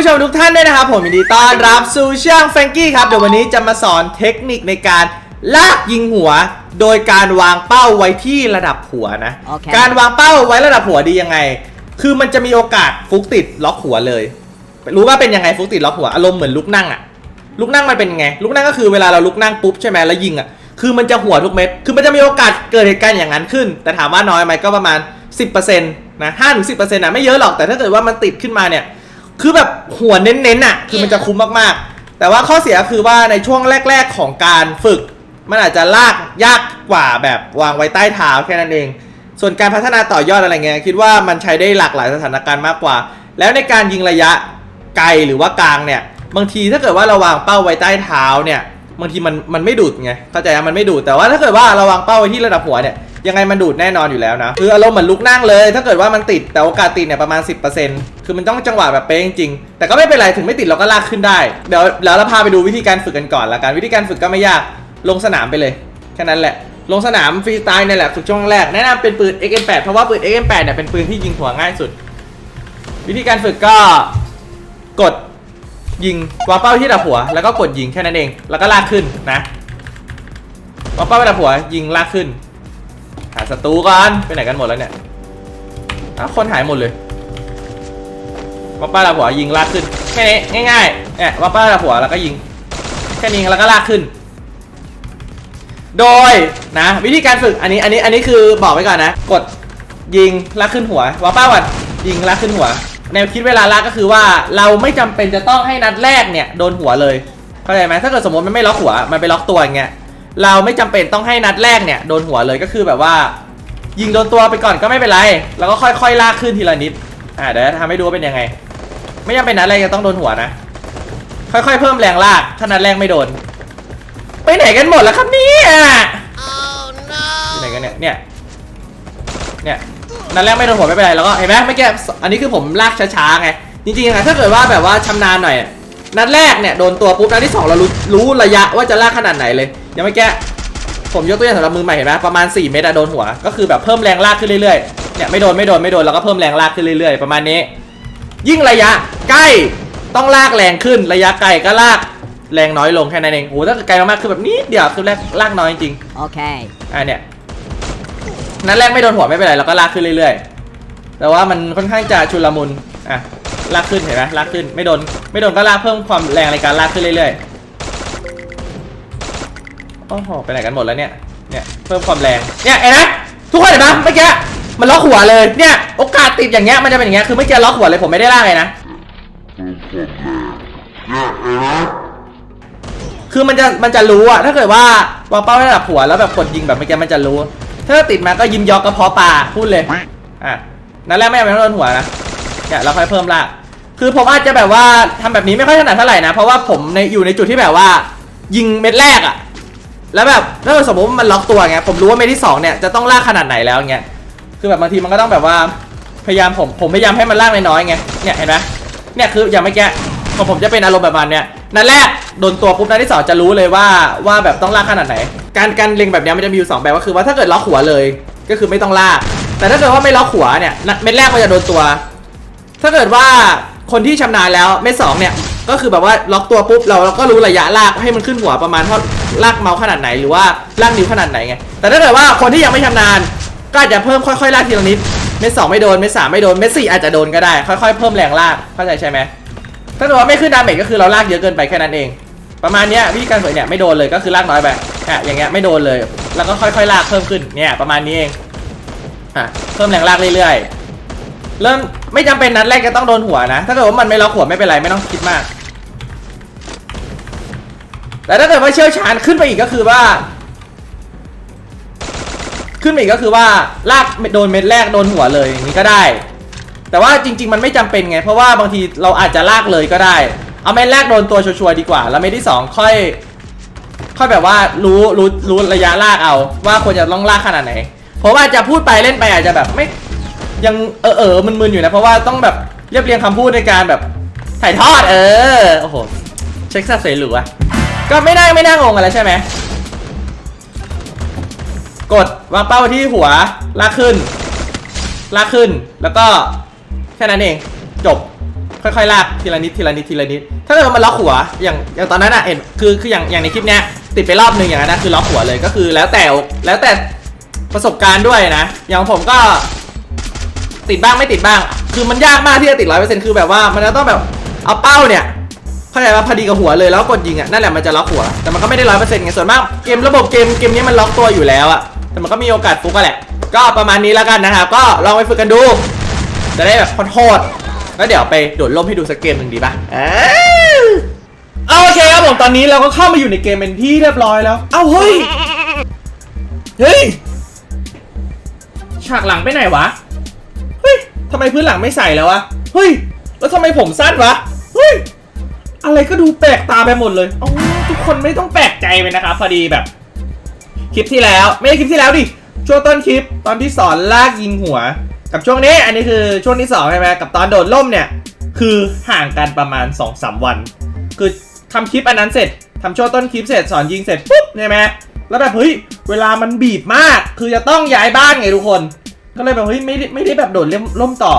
ผู้ชมทุกท่านด้วยนะครับผมยินดีต้อนรับสู่ช่องแฟรงกี้ครับเดี๋ยววันนี้จะมาสอนเทคนิคในการลากยิงหัว โดยการวางเป้าไว้ที่ระดับหัวนะโอเคการวางเป้าไว้ระดับหัวดียังไง คือมันจะมีโอกาสฟุกติดล็อกหัวเลย รู้ว่าเป็นยังไงฟุกติดล็อกหัวอารมณ์เหมือนลุกนั่งอะลุกนั่งมันเป็นยังไงลุกนั่งก็คือเวลาเราลุกนั่งปุ๊บใช่ไหมแล้วยิงอะคือมันจะหัวทุกเม็ดคือมันจะมีโอกาสเกิดเหตุการณ์อย่างนั้นขึ้น แต่ถามว่าน้อยไหมก็ประมาณ 10%นะห้าถึงสินะไม่เยอะหรอกแต่ถ้าเกิดว่ามันติดขึ้นมาเนี่ย คือแบบหัวเน้นๆอะ คือมันจะคุ้มมากๆ แต่ว่าข้อเสียคือว่าในช่วงแรก ๆ ของการฝึก มันอาจจะลากยากกว่าแบบวางไว้ใต้เท้าแค่นั้นเอง ส่วนการพัฒนาต่อยอดอะไรเงี้ยคิดว่ามันใช้ได้หลากหลายสถานการณ์มากกว่า แล้วในการยิงระยะไกลหรือว่ากลางเนี่ยบางทีถ้าเกิดว่าเราวางเป้าไว้ใต้เท้าเนี่ยบางทีมันมันไม่ดูดไงเข้าใจไหมมันไม่ดูดแต่ว่าถ้าเกิดว่าเราวางเป้าไว้ที่ระดับหัวเนี่ยยังไงมันดูดแน่นอนอยู่แล้วนะคืออารมณ์เหมือนลุกนั่งเลย ถ้าเกิดว่ามันติดแต่โอกาสติดเนี่ยประมาณ 10% คือมันต้องจังหวะแบบเป๊ะจริงๆแต่ก็ไม่เป็นไรถึงไม่ติดเราก็ลากขึ้นได้ เดี๋ยวเดี๋ยวเราพาไปดูวิธีการฝึกกันก่อนละกันวิธีการฝึกก็ไม่ยากลงสนามไปเลยแค่นั้นแหละ ลงสนามฟรีสไตล์เนี่ยแหละฝึกช่วงแรกแนะนำเป็นปืน XM8 เพราะว่าปืน XM8 เนี่ยเป็นปืนที่ยิงหัวง่ายสุด วิธีการฝึกก็กดยิงวาเป้าที่ระดับหัว แล้วก็กดยิงแค่นั้นเอง แล้วก็ลากขึ้นนะวาเป้าไประดับหัวยิงลากขึ้น หาศัตรูก่อนไปไหนกันหมดแล้วเนี่ยคนหายหมดเลย วาป้าระหัวยิงลากขึ้นแค่นี้ง่ายๆเนี่ยวาป้าระหัวแล้วก็ยิงแค่นี้แล้วก็ลากขึ้น โดยนะ วิธีการฝึกอันนี้อันนี้อันนี้คือบอกไว้ก่อนนะ กดยิงลากขึ้นหัววาป้าก่อนยิงลากขึ้นหัวแนวคิดเวลาลากก็คือว่าเราไม่จำเป็นจะต้องให้นัดแรกเนี่ยโดนหัวเลยเข้าใจไหมถ้าเกิดสมมติมันไม่ล็อกหัวมันไปล็อกตัวอย่างเงี้ยเราไม่จำเป็นต้องให้นัดแรกเนี่ยโดนหัวเลยก็คือแบบว่า ยิงโดนตัวไปก่อนก็ไม่เป็นไร แล้วก็ค่อยๆลากขึ้นทีละนิดอ่าเดี๋ยวจะทำให้ดูว่าเป็นยังไง ไม่จำเป็นนัดแรกจะต้องโดนหัวนะ ค่อยๆ เพิ่มแรงลากถ้านัดแรกไม่โดน ไปไหนกันหมดแล้วครับเนี่ยไหนกันเนี่ย เนี่ย เนี่ย นัดแรกไม่โดนหัวไม่เป็นไรแล้วก็เห็นไหมไม่แก้อันนี้คือผมลากช้าๆไง จริงๆอะถ้าเกิดว่าแบบว่าชำนาญหน่อย นัดแรกเนี่ยโดนตัวปุ๊บ นัดที่สองเรารู้รู้ระยะว่าจะลากขนาดไหนเลย ยังไม่แก้ผมยกตัวอย่างสำหรับมือใหม่เห็นไหมประมาณ 4 เมตรอะโดนหัว ก็คือแบบเพิ่มแรงลากขึ้นเรื่อยๆ เนี่ยไม่โดนไม่โดนไม่โดนแล้วก็เพิ่มแรงลากขึ้นเรื่อยๆ ประมาณนี้ ยิ่งระยะใกล้ต้องลากแรงขึ้นระยะไกลก็ลากแรงน้อยลงแค่นั้นเองโอ้ถ้าไกลมากๆคือแบบนี้เดียวคือแรกลากน้อยจริง Okay. ๆอะเนี่ยนัดแรกไม่โดนหัวไม่เป็นไรเราก็ลากขึ้นเรื่อยๆ แต่ว่ามันค่อนข้างจะชุลมุนอะลากขึ้นเห็นไหมลากขึ้นไม่โดนไม่โดนก็ลากเพิ่มความแรงในการลากขึ้นเรื่อยๆโอ้โหไปไหนกันหมดแล้วเนี่ยเนี่ยเพิ่มความแรงเนี่ยเห็นไหมทุกคนเห็นไหมเมื่อกี้ มันล็อกหัวเลยเนี่ยโอกาสติดอย่างเงี้ยมันจะเป็นอย่างเงี้ยคือเมื่อกี้ล็อกหัวเลยผมไม่ได้ลากเลยนะคือมันจะมันจะรู้อะถ้าเกิดว่าวางเป้าไว้ระดับหัวแล้วแบบกดยิงแบบเมื่อกี้มันจะรู้ ถ้าติดมาก็ยิ้มยอกกระเพาะปลาพูดเลยอะนั่นแรกไม่เป็นต้องโดนหัวนะเนี่ยเราค่อยเพิ่มลากคือผมอาจจะแบบว่าทำแบบนี้ไม่ค่อยถนัดเท่าไหร่นะ เพราะว่าผมในอยู่ในจุดที่แบบว่า ยิงเม็ดแรกอะแล้วแบบถ้าสมมติมันล็อกตัวไงผมรู้ว่าเม็ดที่สองเนี่ยจะต้องลากขนาดไหนแล้วเงี้ย คือแบบบางทีมันก็ต้องแบบว่าพยายามผมผมพยายามให้มันลากน้อยๆไงเนี่ยเห็นไหมเนี่ยคืออย่างเมื่อกี้ของผมจะเป็นอารมณ์แบบมันเนี่ยนัดแรกโดนตัวปุ๊บนัดที่สองจะรู้เลยว่าว่าแบบต้องลากขนาดไหน การการเล็งแบบนี้มันจะมีอยู่สองแบบก็คือว่าถ้าเกิดล็อกหัวเลยก็คือไม่ต้องลาก แต่ถ้าเกิดว่าไม่ล็อกหัวเนี่ยนัดเม็ดแรกมันจะโดนตัว ถ้าเกิดว่าคนที่ชำนาญแล้วเม็ดสองเนี่ยก็คือแบบว่าล็อกตัวปุ๊บเราเราก็รู้ระยะลากให้มันขึ้นหัวประมาณเท่าลากเมาส์ขนาดไหนหรือว่าลากนิ้วขนาดไหนไงแต่ถ้าเกิดว่าคนที่ยังไม่ชำนาญ ก็อาจจะเพิ่มค่อยๆลากทีละนิด เม็ดสองไม่โดน เม็ดสามไม่โดน เม็ดสี่อาจจะโดนก็ได้ ค่อยๆเพิ่มแรงลาก เข้าใจใช่ไหม ถ้าเกิดว่าไม่ขึ้นดาเมจก็คือเราลากเยอะเกินไปแค่นั้นเอง ประมาณเนี้ยวิธีการฝึกเนี่ยไม่โดนเลยก็คือลากน้อยไปอะอย่างเงี้ยไม่โดนเลย แล้วก็ค่อยๆลากเพิ่มขึ้น เนี่ยประมาณนี้เองอะเพิ่มแรงลากเรื่อยๆ เริ่มไม่จำเป็นนัดแรกจะต้องโดนหัวนะ ถ้าเกิดว่ามันไม่ล็อกหัวไม่เป็นไรไม่ต้องคิดมาก แต่ถ้าเกิดว่าเชี่ยวชาญขึ้นไปอีกก็คือว่า ขึ้นไปอีกก็คือว่าลากโดนเม็ดแรกโดนหัวเลยอย่างนี้ก็ได้ แต่ว่าจริง ๆ มันไม่จำเป็นไง เพราะว่าบางทีเราอาจจะลากเลยก็ได้ เอาเม็ดแรกโดนตัวชัวร์ดีกว่า แล้วเม็ดที่สองค่อย ค่อยแบบว่ารู้รู้รู้ระยะลากเอาว่าควรจะต้องลากขนาดไหน เพราะว่าจะพูดไปเล่นไปอาจจะแบบไม่ยังเออเออมึนๆอยู่นะเพราะว่าต้องแบบเรียบเรียงคำพูดในการแบบถ่ายทอดเออโอ้โหเช็คซัสเสหรือวะก็ไม่ได้ไม่น่างงอะไรใช่ไหม กดวางเป้าที่หัวลากขึ้น ลากขึ้นแล้วก็แค่นั้นเอง จบ ค่อยๆลากทีละนิดทีละนิดทีละนิด ถ้าเกิดมันล็อกหัวอย่างอย่างตอนนั้นอะเห็นคือคืออย่างอย่างในคลิปเนี้ยติดไปรอบหนึ่งอย่างนั้นนะคือล็อกหัวเลยก็คือแล้วแต่แล้วแต่ประสบการณ์ด้วยนะ อย่างผมก็ ติดบ้างไม่ติดบ้าง คือมันยากมากที่จะติดร้อยเปอร์เซ็นต์คือแบบว่ามันจะต้องแบบเอาเป้าเนี่ยเข้าใจว่าพอดีกับหัวเลยแล้วกดยิงอะนั่นแหละมันจะล็อกหัวแต่มันก็ไม่ได้ร้อยเปอร์เซ็นต์ไงส่วนมากเกมระบบเกมเกมนี้มันล็อกตัวอยู่แล้วอะ แต่มันก็มีโอกาสฟุกก็แหละ ก็ประมาณนี้แล้วกันนะครับ ก็ลองไปฝึกกันดู จะได้แบบโทษๆแล้วเดี๋ยวไปโดดล่มให้ดูสักเกมหนึ่งดีป่ะอ่าเอาโอเคครับผมตอนนี้เราก็เข้ามาอยู่ในเกมเป็นที่เรียบร้อยแล้ว เอ้าเฮ้ย เฮ้ย ฉากหลังไปไหนวะ เฮ้ยทำไมพื้นหลังไม่ใส่แล้ววะ เฮ้ย แล้วทำไมผมสั้นวะ เฮ้ย อะไรก็ดูแปลกตาไปหมดเลยอ๋อทุกคนไม่ต้องแปลกใจไปนะครับพอดีแบบ คลิปที่แล้ว ไม่ใช่คลิปที่แล้วดิช่วงต้นคลิปตอนที่สอนลากยิงหัว กับช่วงนี้อันนี้คือช่วงที่สองใช่ไหมกับตอนโดดล่มเนี่ยคือห่างกันประมาณ2อสวัน คือทำคลิปอันนั้นเสร็จทำช่วงต้นคลิปเสร็จสอนยิงเสร็จปุ๊บใช่ไหมแล้วแบบเฮ้ยเวลามันบีบมาก คือจะต้องย้ายบ้านไงทุกคน ก็เลยแบบเฮ้ยไม่ได้ไม่ได้แบบโดดล่มต่อ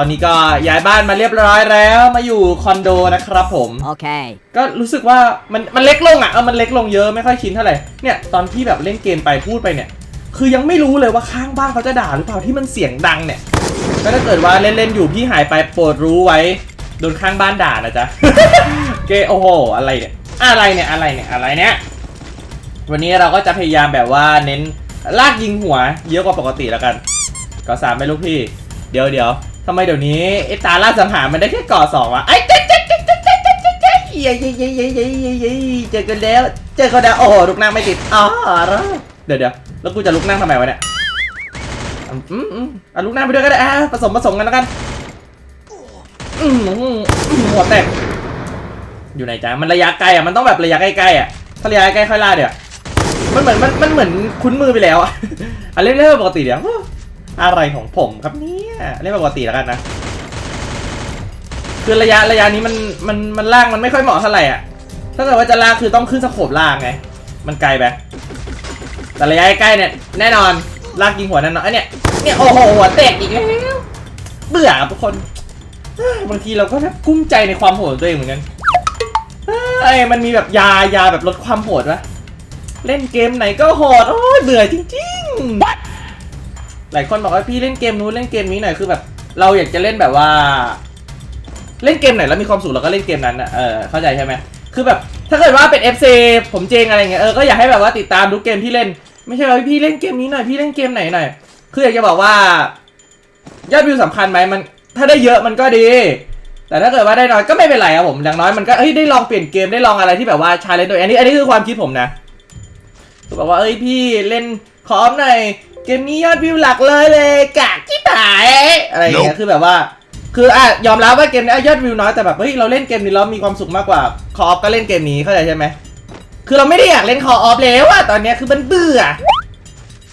ตอนนี้ก็ย้ายบ้านมาเรียบร้อยแล้วมาอยู่คอนโดนะครับผม Okay. ก็รู้สึกว่ามันมันเล็กลงอะเออมันเล็กลงเยอะไม่ค่อยชินเท่าไหร่เนี่ยตอนที่แบบเล่นเกมไปพูดไปเนี่ย คือยังไม่รู้เลยว่าข้างบ้านเขาจะด่าหรือเปล่าที่มันเสียงดังเนี่ยก็ถ้าเกิดว่าเล่นเล่นๆอยู่พี่หายไปโปรดรู้ไว้โดนข้างบ้านด่านะจ๊ะเกโอ้โหอะไรเนี่ยอะไรเนี่ยอะไรเนี่ยอะไรเนี่ยวันนี้เราก็จะพยายามแบบว่าเน้นลากยิงหัวเยอะกว่าปกติแล้วกันก่อสามไหม่ลูกพี่ เดี๋ยวเดี๋ยว ทำไมเดี๋ยวนี้ไอ้ตาล่าสังหารมันได้แค่ก่อสองวะไอ้เจ๊เจ๊เจ๊เจ๊เจ๊เจ๊เจ๊เจ๊เย้เย้เย้เย้เย้เย้เย้เจอกันแล้วเจอกันแล้วโอ้โหลุกนั่งไม่ติดอ๋อเดี๋ยวเดี๋ยวแล้วกูจะลุกนั่งทำไมวะเนี่ยอืมอืมอะลุกนั่งไปด้วยก็ได้อะผสมผสมกันแล้วกันอืมอืมหัวแตกอยู่ไหนจ๊ะมันระยะไกลอะมันต้องแบบระยะใกล้ๆอะถ้าระยะใกล้ค่อยล่าเดี๋ยวมันเหมือนมันมันเหมือนคุ้นมือไปแล้วอะอะเล่นเล่นปกติเดี๋ยว อะไรของผมครับเนี่ยเล่นปกติแล้วกันนะ คือระยะระยะนี้มันมันมันล่างมันไม่ค่อยเหมาะเท่าไหร่อะ ถ้าเกิดว่าจะลากคือต้องขึ้นสโคบล่างไง มันไกลไป แต่ระยะใกล้เนี่ยแน่นอนลากยิงหัวแน่นอนไอ้เนี่ยเนี่ยโอ้โหหัวแตกอีกแล้ว เบื่อทุกคน บางทีเราก็แบบกุ้มใจในความโหดตัวเองเหมือนกันเอ้มันมีแบบยายาแบบลดความโหดวะเล่นเกมไหนก็โหด โอ้ยเบื่อจริงๆ หลายคนบอกว่าพี่เล่นเกมนู้นเล่นเกมนี้หน่อยคือแบบ เราอยากจะเล่นแบบว่า เล่นเกมไหนแล้วมีความสุขเราก็เล่นเกมนั้นนะเออเข้าใจใช่ไหมคือแบบถ้าเกิดว่าเป็น FC ผมเจงอะไรเงี้ยเออก็อยากให้แบบว่าติดตามทุกเกมที่เล่น ไม่ใช่ว่าพี่เล่นเกมนี้หน่อยพี่เล่นเกมไหนหน่อยคืออยากจะบอกว่ายอดวิวสำคัญไหมมันถ้าได้เยอะมันก็ดี แต่ถ้าเกิดว่าได้น้อยก็ไม่เป็นไรครับผมอย่างน้อยมันก็เอ้ยได้ลองเปลี่ยนเกมได้ลองอะไรที่แบบว่าชาเลนจ์ตัวเองอันนี้อันนี้คือความคิดผมนะคือแบบว่าเอ้ยพี่เล่นคอมหน่อย เกมนี้ยอดวิวหลักเลยเลยกากที่หายอะไรอย่างเงี้ยคือแบบว่า คืออะยอมรับว่าเกมนี้อะยอดวิวน้อยแต่แบบเฮ้ยเราเล่นเกมนี้แล้วมีความสุขมากกว่าคอฟก็เล่นเกมนี้เข้าใจใช่ไหมคือเราไม่ได้อยากเล่นคออฟแล้วอะตอนเนี้ยคือมันเบื่อ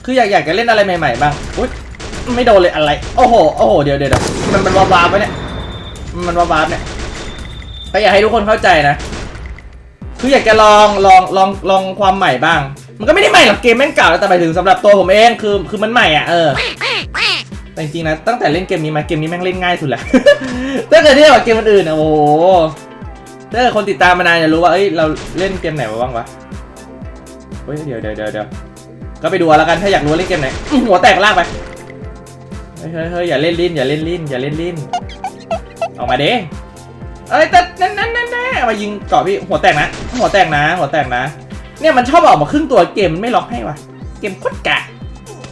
คืออยากอยากจะเล่นอะไรใหม่ๆบ้างอุ๊ยไม่โดนเลยอะไร โอ้โหโอ้โหเดี๋ยวเดี๋ยวเดี๋ยวมันมันวาบวาบๆปะเนี่ยมันวาบวาบๆเนี่ยก็อยากให้ทุกคนเข้าใจนะ คืออยากจะลองลองลองลองความใหม่บ้าง มันก็ไม่ได้ใหม่หรอกเกมแม่งเก่าแล้วแต่หมายถึงสำหรับตัวผมเองคือคือมันใหม่อะเออแต่จริงๆนะตั้งแต่เล่นเกมนี้มาเกมนี้แม่งเล่นง่ายสุดแหละถ้าเกิดเทียบกับเกมอื่นๆอะโอ้โหถ้าเกิดคนติดตามมานานจะรู้ว่าเอ้ยเราเล่นเกมไหนมาบ้างวะเฮ้ยเดี๋ยวเดี๋ยวเดี๋ยวก็ไปดูแล้วกันถ้าอยากรู้เล่นเกมไหนหัวแตกลากไปเฮ้ยเฮ้ยอย่าเล่นลิ้นอย่าเล่นลิ้นอย่าเล่นลิ้นออกมาเด้เอ้ยแต่นั่นนั่นนั่นนั่นมายิงเกาะพี่หัวแตกนะ หัวแตกนะ หัวแตกนะ เนี่ยมันชอบออกมาครึ่งตัวเกมมันไม่ล็อกให้วะเกมโคตรกะ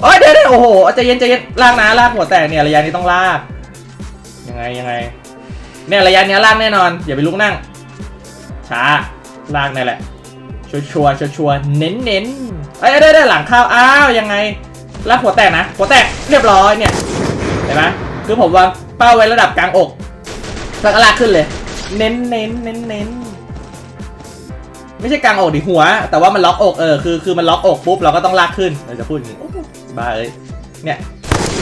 โอ้ยเดี๋ยวเด้โอ้โหใจเย็นใจเย็นลากนะลากหัวแตกเนี่ยระยะนี้ต้องลากยังไงยังไงเนี่ยระยะนี้ลากแน่นอนอย่าไปลุกนั่ง ช้าลากนี่แหละชัวชัวชัวชัวเน้นเน้นเอ้ได้ได้หลังข้าวอ้าวยังไงลากหัวแตกนะหัวแตกเรียบร้อยเนี่ยเห็นไหมคือผมวางเป้าไว้ระดับกลางอกแล้วก็ลากขึ้นเลย เน้นเน้นเน้นเน้น ไม่ใช่กลางอกดิหัว แต่ว่ามันล็อกอกเออคือคือมันล็อกอกปุ๊บเราก็ต้องลากขึ้นเราจะพูดอย่างนี้บ้าเอ้ยเนี่ย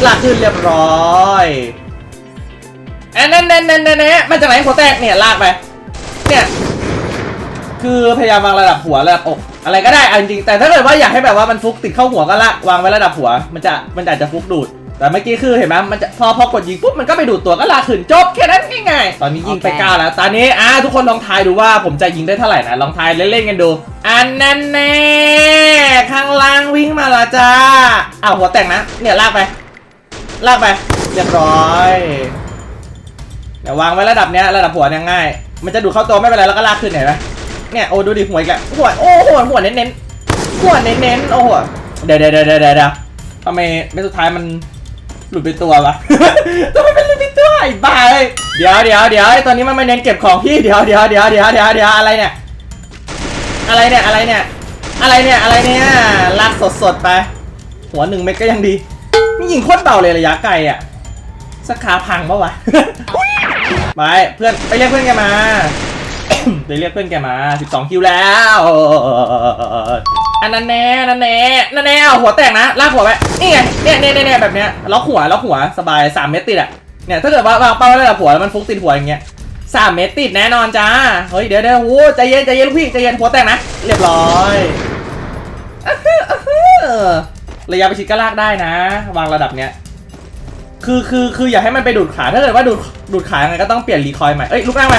ลากขึ้นเรียบร้อยแอนนั่นนั่นนั่นนั่นมาจากไหนหัวแตกเนี่ยลากไปเนี่ยคือพยายามวางระดับหัวระดับอกอะไรก็ได้เอาจริงๆแต่ถ้าเกิดว่าอยากให้แบบว่ามันฟุกติดเข้าหัวก็ลากวางไว้ระดับหัว มันจะมันอาจจะฟุกดูด แต่เมื่อกี้คือเห็นไหมมันจะพอพอกดยิงปุ๊บมันก็ไปดูดตัวก็ลากขึ้นจบแค่นั้นง่ายๆตอนนี้ยิงไปโอเคเก้าแล้ว ตอนนี้อ่าทุกคนลองทายดูว่าผมจะยิงได้เท่าไหร่นะลองทายเล่นๆกันดู อันนั้นแน่ข้างล่างวิ่งมาและจ้าอ้าวหัวแตกนะ เนี่ยลากไป ลากไป เรียบร้อยเดี๋ยววางไว้ระดับเนี้ยระดับหัวเนี่ยง่าย มันจะดูดเข้าตัวไม่เป็นไรแล้วก็ลากขึ้นเห็นไหมเนี่ยโอ้ดูดิหัวอีกแล้วหัวโอ้หัวหัวเน้นๆหัวเน้นๆโอ้โหเดี๋ยวเดี๋ยวเดี๋ยวเดี๋ยวเดี๋ยวทำไมไม่สุดท้ายมัน หลุดไปตัววะ ทำไมเป็นหลุดไปตัวไอ้บ้าเลยเดี๋ยวเดี๋ยวเดี๋ยวไอ้ตอนนี้มันมาเน้นเก็บของพี่เดี๋ยวเดี๋ยวเดี๋ยวเดี๋ยวเดี๋ยวเดี๋ยวอะไรเนี่ย อะไรเนี่ยอะไรเนี่ย อะไรเนี่ยอะไรเนี่ยลากสดๆไป หัวหนึ่งเม็ดก็ยังดีนี่ยิงโคตรเบาเลยระยะไกลอะสักขาพังปะวะ ไปเพื่อนไปเรียกเพื่อนแกมา ไปเรียกเพื่อนแกมา 12 คิวแล้ว อันนั้นแน่นั่นแน่นั่นแน่หัวแตกนะลากหัวไปนี่ไงเนี่ยเนี่ยเนี่ยแบบเนี้ยล็อกหัวล็อกหัวสบาย3เมตรติดอะเนี่ยถ้าเกิดว่าวางเป้าได้ระดับหัวแล้วมันฟุกติดหัวอย่างเงี้ย3เมตรติดแน่นอนจ้าเฮ้ยเดี๋ยวเดี๋ยวโอ้ใจเย็นใจเย็นลูกพี่ใจเย็นหัวแตกนะเรียบร้อยระยะประชิดก็ลากได้นะ วางระดับเนี้ยคือคือคืออย่าให้มันไปดูดขาถ้าเกิดว่าดูดดูดขายังไงก็ต้องเปลี่ยนรีคอยล์ใหม่เอ้ยลุกนั่งไป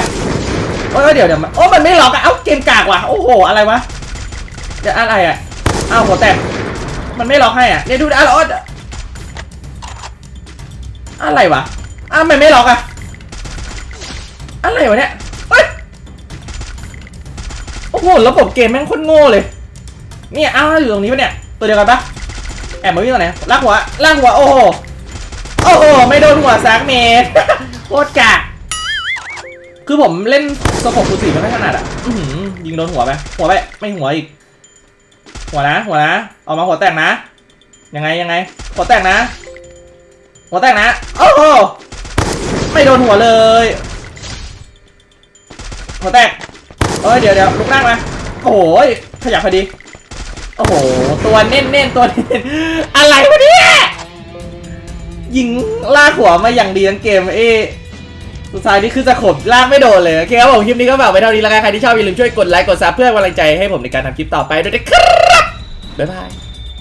โอ้ยเดี๋ยวเดี๋ยวโอ้มันไม่ล็อกอะเอ้าเกมกากว่ะโอ้โหอะไรวะ เดี๋ยวอะไรอะอ้าวหัวแตกมันไม่ล็อกให้อะเนี่ยดูดิอ้าวแล้วอะไรวะอ้าวมันไม่ล็อกอะอะไรวะเนี่ยเฮ้ยโอ้โหระบบเกมแม่งโคตรโง่เลยเนี่ยอ้าวอยู่ตรงนี้ปะเนี่ยตัวเดียวกันปะแอบมาวิ่งตรงไหนลากหัวลากหัวโอ้โหโอ้โหไม่โดนหัวแซกเมตรโคตรกะคือผมเล่นสกปคูสีไม่ถนัดอะยิงโดนหัวไปหัวไปไม่หัวอีก หัวนะ หัวนะออกมาหัวแตกนะ ยังไงยังไง หัวแตกนะ หัวแตกนะ โอ้โห ไม่โดนหัวเลย หัวแตก เอ้ยเดี๋ยวเดี๋ยวลุกนั่งมาโอ้โหขยับพอดี โอ้โห ตัวเน้นเน้นๆตัวเน้นอะไรวะเนี่ยยิงลากหัวมาอย่างดีทั้งเกมเอ้ สุดท้ายนี่คือจะขบลากไม่โดนเลยโอเคครับผมคลิปนี้ก็ฝากไว้เท่านี้แล้วกันใครที่ชอบอย่าลืมช่วยกดไลค์กดซับเพื่อกำลังใจให้ผมในการทำคลิปต่อไปด้วยนะครับบ๊ายบาย